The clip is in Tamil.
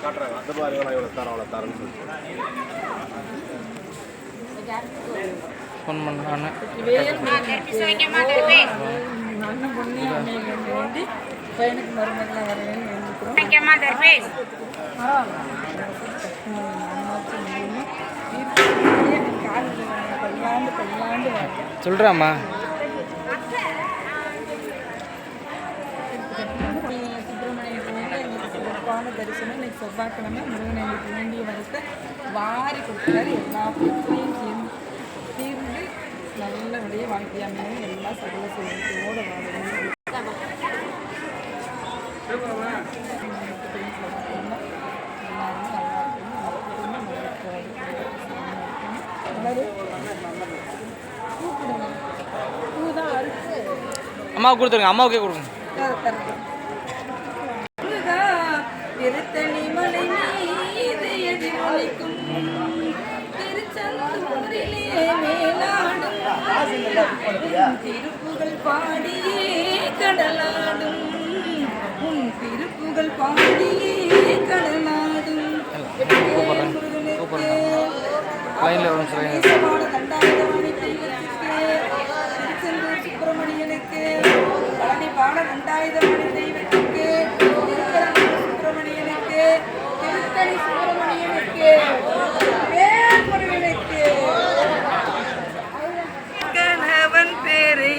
காட்டுறாங்க அந்த பாருங்க இவ்வளோ தரேன் அவ்வளோ தரேன்னு சொல்லிட்டு ஃபோன் பண்ணான்னு அண்ணன் பொண்ணு வேண்டி பையனுக்கு மருமகளாக வரவேன்னு நினைக்கிறோம் சொல்கிறாம்மா சிறப்பான தரிசனம் இன்னைக்கு செவ்வாய்க்கிழமை முருகன் எங்களுக்கு வேண்டிய வரத்தை வாரி கொடுக்குறாரு எல்லா பிரச்சனையும் தீர்ந்து நல்லபடியாக வாழ்க்கை அமையணும் எல்லா சகல செல்வத்தோடு வாழணும் எல்லாரும் அம்மாவுக்கு கொடுத்துருங்க அம்மாவுக்கே கொடுங்க. திருப்புகள் பாடியே கடலாடும். ஃபைனல் எவ்வளோ சொல்லுங்க. சுப்பிரமணியனுக்கு. பழனி பாட ரெண்டாயிரம் மணி தெய்வத்துக்கு சுப்பிரமணியனுக்கு. திருத்தணி சுப்பிரமணியனுக்கு. வேல்முருகனுக்கு கணவன் பேரை